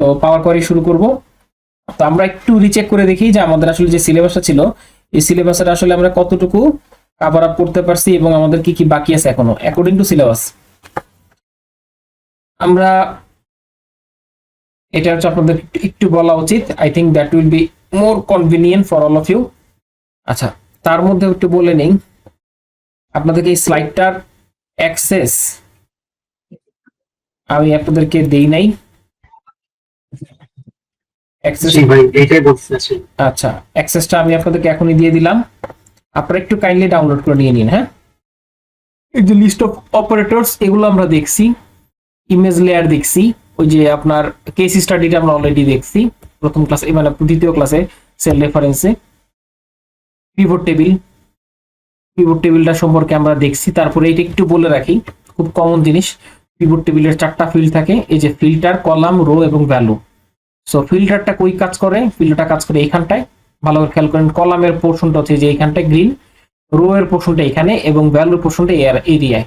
তো পাওয়ার কোয়ারি শুরু করব। তো আমরা একটু রিচেক করে দেখি যে আমাদের আসলে যে সিলেবাসটা ছিল, এই সিলেবাসের আসলে আমরা কতটুকু কাভার আপ করতে পারছি এবং আমাদের কি কি বাকি আছে এখনও অ্যাকর্ডিং টু সিলেবাস আমরা এটা হচ্ছে আপনাদের একটু- বলা উচিত। I think that will be more convenient for all of you আচ্ছা তার মধ্যে একটু বলে নেই। আপনাদেরকে এই স্লাইডটার অ্যাক্সেস আমি আপনাদেরকে দেই নাই অ্যাক্সেস জি ভাই এটাই বলতেছি আচ্ছা অ্যাক্সেসটা আমি আপনাদেরকে এখনই দিয়ে দিলাম। আপনারা একটু কাইন্ডলি ডাউনলোড করে নিয়ে নিন হ্যাঁ? এই যে লিস্ট অফ অপারেটরস এগুলো আমরা দেখছি। ইমেজ লেয়ার দেখছি। ওই যে আপনার কেস স্টাডিটা আমরা অলরেডি দেখছি। প্রথম ক্লাসে মানে দ্বিতীয় ক্লাসে সেল রেফারেন্সে পিভট টেবিল পিভট টেবিলটা সম্পর্কে আমরা দেখছি। তারপরে এটা একটু বলে রাখি খুব কমন জিনিস। পিভট টেবিলের চারটা ফিল্ড থাকে। এই যে ফিল্টার কলাম রো এবং ভ্যালু সো ফিল্টারটা কই কাজ করে? ফিল্টারটা কাজ করে এইখানটায় ভালো করে খেয়াল করেন, কলামের পোর্শনটা হচ্ছে যে এইখানটায় গ্রিন রো এর পোর্শনটা এখানে এবং ভ্যালুর পোর্শনটা এরিয়ায়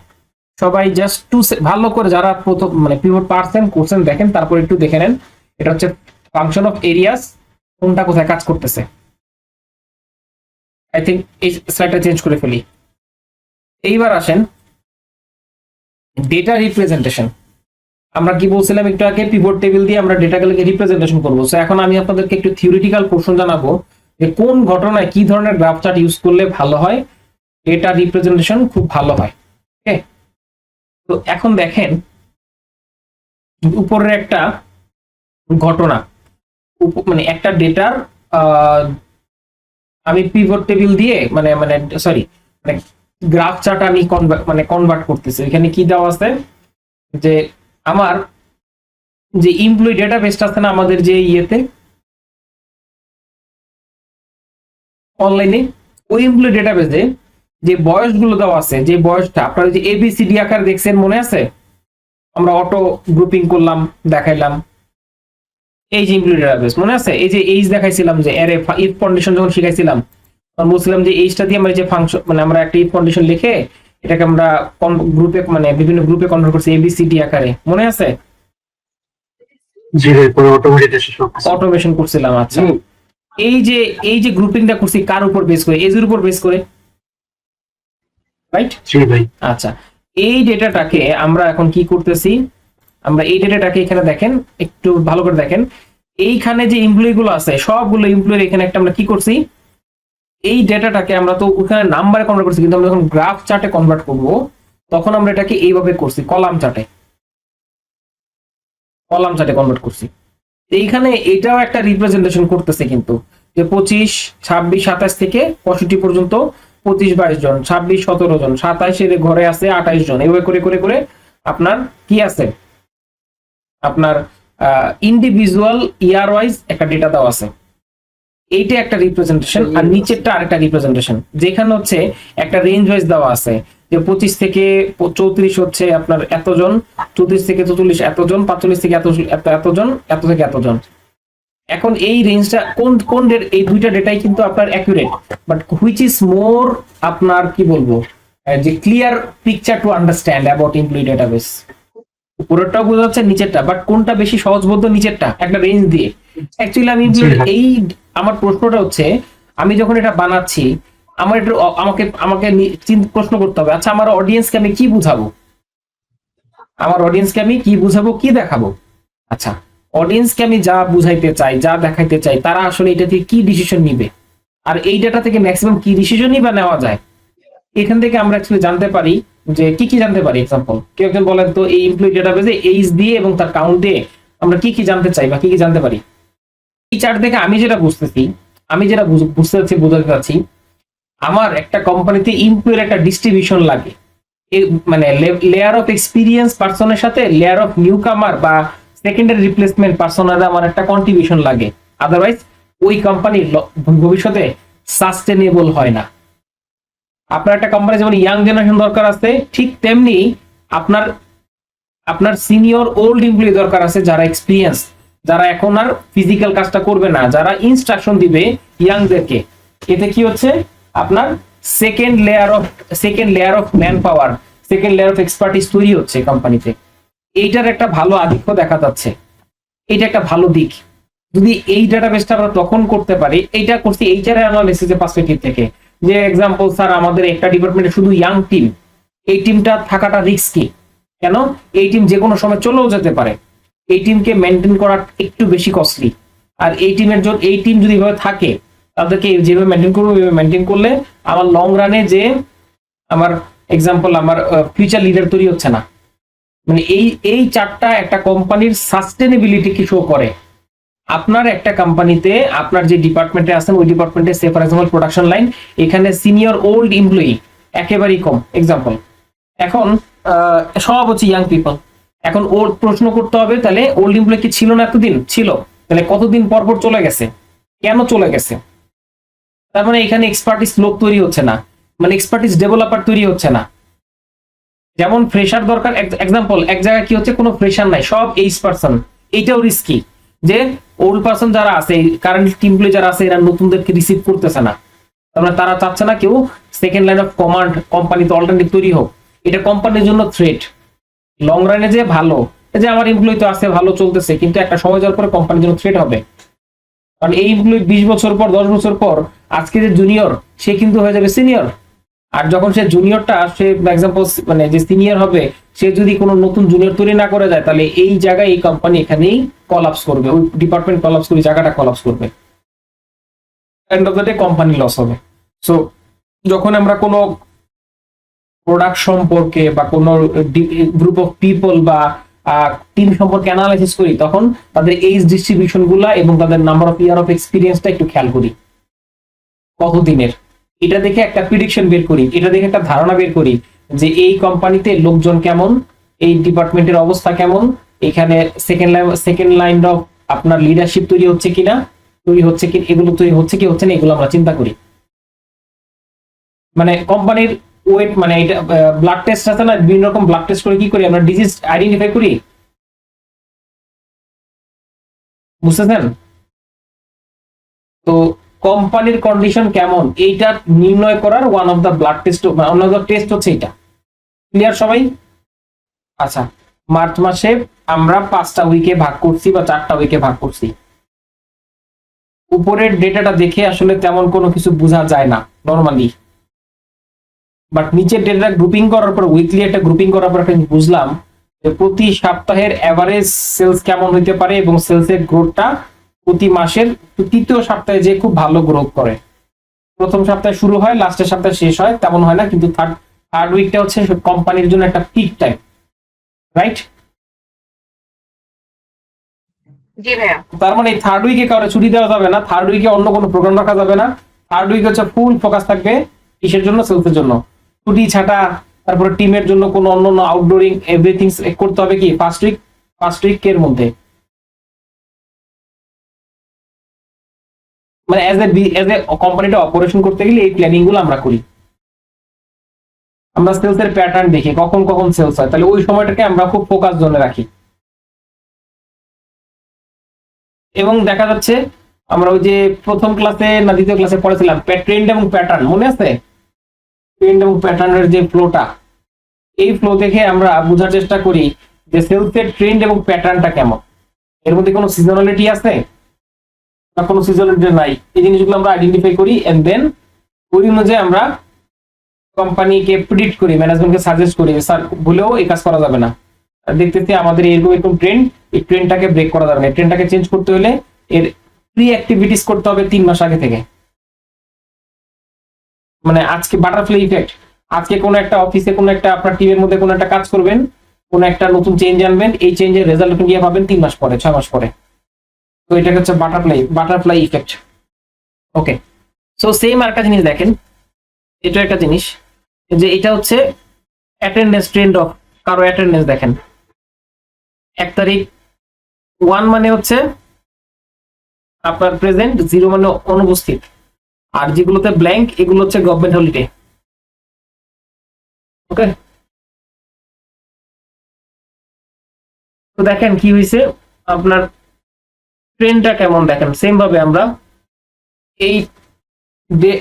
সবাই জাস্ট টু ভালো করে যারা প্রথম মানে পিভট পারছেন, করছেন, দেখেন, তারপর একটু দেখে নেন। এটা হচ্ছে ফাংশন অফ এরিয়াস কোনটা কোথায় কাজ করতেছে। আই থিঙ্ক এই স্লাইডটা চেঞ্জ করে ফেলি। এইবার আসেন ডেটা রিপ্রেজেন্টেশন আমরা কি বলছিলাম একটু আগে পিভট টেবিল দিয়ে আমরা ডেটাগুলোকে রিপ্রেজেন্টেশন করব। সো এখন আমি আপনাদেরকে একটু থিওরিটিক্যাল পোর্শন জানাব যে কোন ঘটনায় কি ধরনের গ্রাফ চার্ট ইউজ করলে ভালো হয় ডেটা রিপ্রেজেন্টেশন খুব ভালো হয়। ওকে তো এখন দেখেন, উপরের একটা ঘটনা মানে একটা ডেটার আমি পিভট টেবিল দিয়ে মানে মানে সরি মানে গ্রাফ চার্ট আমি মানে কনভার্ট করতেছি। এখানে কি দেওয়া আছে? যে আমার যে এমপ্লয়ি ডেটাবেসটা আছে না আমাদের যে ইয়েতে অনলাইনে ওই এমপ্লয়ি ডেটাবেসে যে বয়সগুলো দেওয়া আছে, যে বয়সটা, আপনারা যে এবিসিডি আকার দেখছেন মনে আছে? আমরা অটো গ্রুপিং করলাম, দেখাইলাম। এই যে এমপ্লয়ি ডেটাবেস মনে আছে? এই যে এইজ দেখাইছিলাম যে এর ইফ কন্ডিশন যখন শিখাইছিলাম, তখন বলছিলাম যে এইজটা দিয়ে আমরা যে ফাংশন মানে আমরা একটা ইফ কন্ডিশন লিখে এটাকে আমরা গ্রুপে মানে বিভিন্ন গ্রুপে কনভার্ট করছি এবিসিডি আকারে। মনে আছে? অটোমেশন করছিলাম আচ্ছা। এই যে এই যে গ্রুপিংটা করছি কার উপর বেস করে? এজের উপর বেস করে। রাইট জি ভাই। আচ্ছা। এই ডেটাটাকে আমরা এখন কি করতেছি? আমরা এই ডেটাটাকে এখানে দেখেন একটু ভালো করে দেখেন। এইখানে যে এমপ্লয়ি গুলো আছে সবগুলো এমপ্লয়ি এখানে একটা আমরা কি করছি? এই ডেটাটাকে আমরা তো ওখানে নাম্বারে কনভার্ট করছি, কিন্তু আমরা যখন গ্রাফ চার্টে কনভার্ট করব, তখন আমরা এটাকে এইভাবে করছি কলাম চার্টে কলাম চার্টে কনভার্ট করছি। এইখানে এটাও একটা রিপ্রেজেন্টেশন করতেছে কিন্তু, যে পঁচিশ, ছাব্বিশ, সাতাশ থেকে পঁয়ষট্টি পর্যন্ত পঁচিশ, বাইশ জন, ছাব্বিশ, সতেরো জন সাতাইশের ঘরে আছে আঠাইশ জন। এইভাবে করে করে করে আপনার কি আছে? আপনার ইন্ডিভিজুয়াল ইয়ার ওয়াইজ একটা ডেটা দেওয়া আছে। এইটা একটা রিপ্রেজেন্টেশন আর নিচেরটা আরেকটা রিপ্রেজেন্টেশন যেখানে হচ্ছে একটা রেঞ্জ ওয়াইজ দেওয়া আছে যে পঁচিশ থেকে চৌত্রিশ হচ্ছে আপনার এতজন চৌত্রিশ থেকে চৌচল্লিশ এতজন পাঁচচল্লিশ থেকে এত এত এতজন এত থেকে এতজন। এখন এই রেঞ্জটা কোন কোন ডেট এই দুইটা ডেটাই কিন্তু আপনার accurate but which is more আপনার কি বলব যে clear picture to understand about employee database উপরেরটাও বোঝা যাচ্ছে নিচেরটা বাট কোনটা বেশি সহজবোধ্য নিচেরটা? একটা রেঞ্জ দিয়ে। অ্যাকচুয়ালি আমি। এই আমার প্রশ্নটা হচ্ছে আমি যখন এটা বানাচ্ছি আমার একটু আমাকে আমাকে প্রশ্ন করতে হবে আচ্ছা আমার অডিয়েন্সকে আমি কি বুঝাবো? আমার অডিয়েন্সকে আমি কি বুঝাবো কি দেখাবো? আচ্ছা অডিয়েন্সকে আমি যা বুঝাইতে চাই যা দেখাইতে চাই তারা আসলে এটা থেকে কি ডিসিশন নিবে? আর এই ডাটা থেকে ম্যাক্সিমাম কি ডিসিশনই বা নেওয়া যায়? এখান থেকে আমরা অ্যাকচুয়ালি জানতে পারি যে কি কি জানতে পারি এক্সাম্পল কেউ একজন বলেন তো এই এমপ্লয়ি ডেটাবেসে এইজ দিয়ে এবং তার কাউন্ট দিয়ে আমরা কি কি জানতে চাই বা কি কি জানতে পারি? এই চার্ট দেখে আমি যেটা বুঝতেছি, আমি যেটা বুঝ- বুঝতে চাচ্ছি, বোঝাতে চাচ্ছি, আমার একটা কোম্পানিতে এমপ্লয়ের একটা ডিস্ট্রিবিউশন লাগে। মানে লেয়ার অফ এক্সপিরিয়েন্স পার্সনের সাথে লেয়ার অফ নিউ কামার বা সেকেন্ডারি রিপ্লেসমেন্ট পার্সনের আমার একটা কন্ট্রিবিউশন লাগে। আদারওয়াইজ ওই কোম্পানির ভবিষ্যতে সাস্টেনেবল হয় না। আপনার একটা কোম্পানি যেমন ইয়াং জেনারেশন দরকার আছে, ঠিক তেমনি আপনার আপনার সিনিয়র ওল্ড এমপ্লয়ি দরকার আছে যারা এক্সপিরিয়েন্স যারা এখন আর ফিজিক্যাল কাজটা করবে না, যারা ইনস্ট্রাকশন দিবে ইয়াংদেরকে এতে কি হচ্ছে? আপনার second layer of second layer of manpower second layer of expertise তৈরি হচ্ছে কোম্পানিতে এইটার একটা ভালো আধিক্য দেখা যাচ্ছে। এটা একটা ভালো দিক। যদি এই ডাটাবেসটা আমরা তখন করতে পারি, এইটা করছি এইচআর অ্যানালিসিসের পার্সপেক্টিভ থেকে। যে এক্সাম্পল স্যার আমাদের একটা ডিপার্টমেন্টে শুধু ইয়াং টিম এই টিমটা থাকাটা রিস্কি কেন? এই টিম যে কোনো সময় চলেও যেতে পারে। এই টিমকে মেনটেন করা একটু বেশি কস্টলি আর এই টিমের জন্য এই টিম যদি এভাবে থাকে, তাদেরকে যেভাবে মেনটেন করব মেনটেন করলে আমার লং রানে যে আমার এক্সাম্পল আমার ফিউচার লিডার তৈরি হচ্ছে না। মানে এই এই চারটা একটা কোম্পানির সাস্টেনেবিলিটি কি শো করে? আপনার একটা কোম্পানিতে আপনার যে ডিপার্টমেন্টে আছেন, ওই ডিপার্টমেন্টে say for example production line এখানে সিনিয়র ওল্ড এমপ্লয়ি একেবারেই কম। এক্সাম্পল এখন সব হচ্ছে ইয়াং পিপল এখন ওর প্রশ্ন করতে হবে, তাহলে ওল্ড এমপ্লয়ি কি ছিল না এতদিন? ছিল। তাহলে কতদিন পর পর চলে গেছে? কেন চলে গেছে? তার মানে এখানে এক্সপার্টিস লোক তৈরি হচ্ছে না। মানে এক্সপার্টিস ডেভেলপার তৈরি হচ্ছে না। যেমন ফ্রেশার দরকার এক্সাম্পল এক জায়গায় কি হচ্ছে? কোনো ফ্রেশার নাই, সব এইচ পার্সন এইটাও রিস্কি যে ওল্ড পার্সন যারা আছে কারেন্ট টিম যারা আছে, এরা নতুনদেরকে রিসিভ করতেছে না। তার মানে তারা চাচ্ছে না কেউ সেকেন্ড লাইন অফ কমান্ড কোম্পানিতে অল্টারনেটিভ তৈরি হোক। এটা কোম্পানির জন্য থ্রেট লং রানে যে ভালো যে আমার এমপ্লয়ি তো আছে, ভালো চলতেছে, কিন্তু একটা সময় যাওয়ার পরে কোম্পানির জন্য থ্রেট হবে। কারণ এই এমপ্লয়ি বিশ বছর পর, দশ বছর পর, আজকে যে জুনিয়র সে কিন্তু হয়ে যাবে সিনিয়র আর যখন সে জুনিয়রটা সে এক্সাম্পল মানে যে সিনিয়র হবে, সে যদি কোনো নতুন জুনিয়র তৈরি না করে যায় তাহলে এই জায়গায় এই কোম্পানি এখানেই কলাপস করবে, ওই ডিপার্টমেন্ট কলাপস করে, জায়গাটা কলাপস করবে। End of the day company loss হবে। সো যখন আমরা কোনো প্রোডাক্ট সম্পর্কে বা কোনো গ্রুপ অফ পিপল বা টিম সম্পর্কে অ্যানালাইসিস করি, তখন তাদের এইজ ডিস্ট্রিবিউশনগুলা এবং তাদের নাম্বার অফ ইয়ার অফ এক্সপিরিয়েন্সটা একটু খেয়াল করি। কতদিনের? এটা দেখে একটা প্রিডিকশন বের করি, এটা দেখে একটা ধারণা বের করি যে এই কোম্পানিতে লোকজন কেমন, এই ডিপার্টমেন্টের অবস্থা কেমন, এখানে second line second line of আপনার লিডারশিপ তৈরি হচ্ছে কিনা, তৈরি হচ্ছে কি, এগুলো তৈরি হচ্ছে কি, হচ্ছে না, এগুলো আমরা চিন্তা করি। মানে কোম্পানির ওয়েট মানে এটা ব্লাড টেস্ট আছে না, বিভিন্ন রকম ব্লাড টেস্ট করে কি করি, আমরা ডিজিজ আইডেন্টিফাই করি। বুঝতেছেন? তো কোম্পানির কন্ডিশন কেমন? এইটা নির্ণয় করার one of the blood test one of test হচ্ছে এটা ক্লিয়ার সবাই? আচ্ছা মার্চ মাসে আমরা পাঁচটা উইকে ভাগ করছি বা চারটা উইকে ভাগ করছি। উপরের ডেটাটা দেখে আসলে তেমন কোনো কিছু বোঝা যায় না নর্মালি বাট নিচের ডেটা গ্রুপিং করার পর উইকলি একটা গ্রুপিং করার পর জিনিস বুঝলাম যে প্রতি সপ্তাহের অ্যাভারেজ সেলস কেমন হইতে পারে এবং সেলসের গ্রোথটা প্রতি মাসের তৃতীয় সপ্তাহে যে খুব ভালো গ্রোথ করে। প্রথম সপ্তাহে শুরু হয় লাস্টের সপ্তাহে শেষ হয় তেমন হয় না কিন্তু থার্ড থার্ড উইকটা হচ্ছে কোম্পানির জন্য একটা পিক টাইম রাইট তার মানে থার্ড উইকে কারও ছুটি দেওয়া যাবে না থার্ড উইকে অন্য কোনো প্রোগ্রাম রাখা যাবে না। থার্ড উইক হচ্ছে ফুল ফোকাস থাকবে কিসের জন্য? সেলসের জন্য। ছুটি ছাটা তারপরে টিমের জন্য কোনো অন্য অন্য আউটডোরিং এভরিথিং করতে হবে কি? ফার্স্ট উইক ফার্স্ট উইক এর মধ্যে। মানে অ্যাজ এ অ্যাজ এ কোম্পানিটা অপারেশন করতে গেলে এই প্ল্যানিংগুলো আমরা করি। আমরা সেলস এর প্যাটার্ন দেখি, কখন কখন সেলস হয়। তাহলে ওই সময়টাকে আমরা খুব ফোকাস জোনে রাখি। এবং দেখা যাচ্ছে, আমরা ওই যে প্রথম ক্লাসে না দ্বিতীয় ক্লাসে পড়েছিলাম ট্রেন্ড এবং প্যাটার্ন মনে আছে? ট্রেন্ড এবং প্যাটার্নের যে ফ্লোটা এই ফ্লো দেখে আমরা বোঝার চেষ্টা করি যে সেলসের ট্রেন্ড এবং প্যাটার্নটা কেমন। এর মধ্যে কোনো সিজনালিটি আছে? না কোনো সিজনালিটি নাই। এই জিনিসগুলো আমরা আইডেন্টিফাই করি এন্ড দেন ওই অনুযায়ী আমরা কোম্পানিকে প্রিডিক্ট করি ম্যানেজমেন্টকে সাজেস্ট করি স্যার, ভুলেও এই কাজ করা যাবে না। আর দেখতেছি আমাদের এরকম এরকম ট্রেন্ড এই ট্রেন্ডটাকে ব্রেক করা যাবে না। এই ট্রেন্ডটাকে চেঞ্জ করতে হলে এর প্রি অ্যাক্টিভিটিস করতে হবে তিন মাস আগে থেকে। মানে আজকে বাটারফ্লাই ইফেক্ট আজকে কোনো একটা অফিসে কোনো একটা আপনার টিমের মধ্যে কোনো একটা কাজ করবেন, কোনো একটা নতুন চেঞ্জ আনবেন, এই চেঞ্জের রেজাল্ট আপনি গিয়ে পাবেন তিন মাস পরে, ছয় মাস পরে। তো এটা হচ্ছে butterfly butterfly effect okay so same আর একটা জিনিস দেখেন। এটা একটা জিনিস। যে এটা হচ্ছে অ্যাটেন্ডেন্স ট্রেন্ড অফ কারও অ্যাটেন্ডেন্স দেখেন। এক তারিখ ওয়ান মানে হচ্ছে আপনার প্রেজেন্ট জিরো মানে অনুপস্থিত। আর যেগুলোতে ব্ল্যাঙ্ক এগুলো হচ্ছে গভর্নমেন্ট হলিডে ওকে তো দেখেন কি হয়েছে? আপনার ট্রেনটা কেমন দেখেন? সেম ভাবে আমরা এই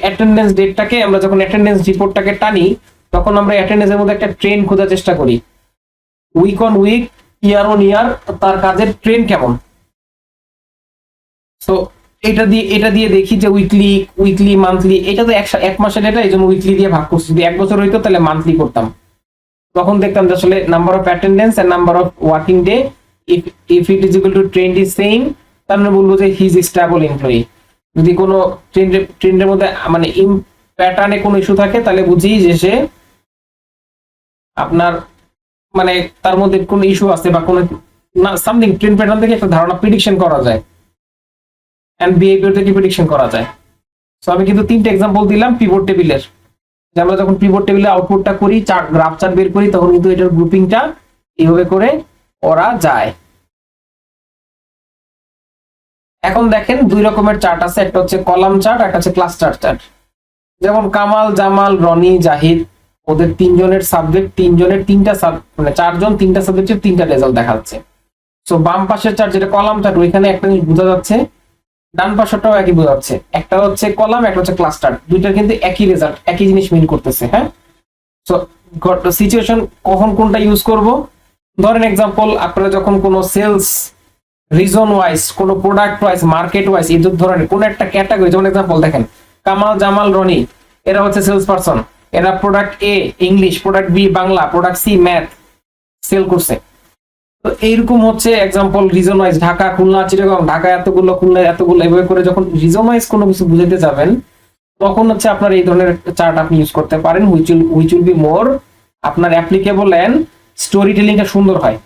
অ্যাটেন্ডেন্স ডেটটাকে আমরা যখন অ্যাটেন্ডেন্স রিপোর্টটাকে টানি, তখন আমরা অ্যাটেন্ডেন্সের মধ্যে একটা ট্রেন খোঁজার চেষ্টা করি। Week on week year on year তার কাজের ট্রেন কেমন? সো এটা দিয়ে এটা দিয়ে দেখি যে উইকলি উইকলি মান্থলি এটা তো এক মাসের এটা এই জন্য উইকলি দিয়ে ভাগ করছি। যদি এক বছর হইতো, তাহলে মান্থলি করতাম। তখন দেখতাম যে আসলে number of attendance and number of working day if if it is equal to trend is same তার মানে বলব যে হিজ স্টেবল এমপ্লয়ি যদি কোনো ট্রেন্ডের ট্রেন্ডের মধ্যে মানে ইন প্যাটার্নে কোনো ইস্যু থাকে, তাহলে বুঝি যে সে আপনার মানে তার মধ্যে কোনো ইস্যু আছে বা কোনো, না সামথিং ট্রেন্ড প্যাটার্ন থেকে একটা ধারণা প্রিডিকশন করা যায়। এন্ড বিহেভিয়ার থেকে প্রিডিকশন করা যায়। সো আমি কিন্তু তিনটে এক্সাম্পল দিলাম পিভট টেবিলের যে আমরা যখন পিভট টেবিলে আউটপুটটা করি চার্ট গ্রাফ চার্ট বের করি, তখন কিন্তু এটার গ্রুপিংটা এইভাবে করে করা যায়। এখন দেখেন দুই রকমের চার্ট আছে, একটা হচ্ছে কলাম চার্ট একটা হচ্ছে ক্লাস্টার চার্ট যেমন কামাল, জামাল, রনি, জাহিদ, ওদের তিনজনের সাবজেক্ট তিনজনের তিনটা মানে চারজন তিনটা সাবজেক্টের তিনটা রেজাল্ট দেখাচ্ছে। সো বাম পাশের চার্ট যেটা কলাম চার্ট ওইখানে একটা জিনিস বোঝা যাচ্ছে, ডান পাশেরটাও একই বোঝা যাচ্ছে। একটা হচ্ছে কলাম, একটা হচ্ছে ক্লাস্টার দুইটার কিন্তু একই রেজাল্ট একই জিনিস মিন করতেছে হ্যাঁ? সো সিচুয়েশন কখন কোনটা ইউজ করব? ধরেন এক্সাম্পল আপনারা যখন কোনো সেলস রিজন ওয়াইজ কোনো প্রোডাক্ট ওয়াইজ মার্কেট ওয়াইজ এই ধরনের কোন একটা ক্যাটাগরি যেমন এক্সাম্পল দেখেন, কামাল, জামাল, রনি, এরা হচ্ছে সেলস পারসন এরা product A English product B Bangla product C math sell করছে। তো এইরকম হচ্ছে example region wise Dhaka, Khulna, Chittagong, Dhaka এতগুলো, খুলনা এতগুলো, এভাবে করে যখন রিজন ওয়াইজ কোনো কিছু বুঝাতে যাবেন, তখন হচ্ছে আপনার এই ধরনের চার্ট আপনি ইউজ করতে পারেন which will which will be more আপনার অ্যাপ্লিকেবল এন্ড স্টোরি টেলিংটা সুন্দর হয়।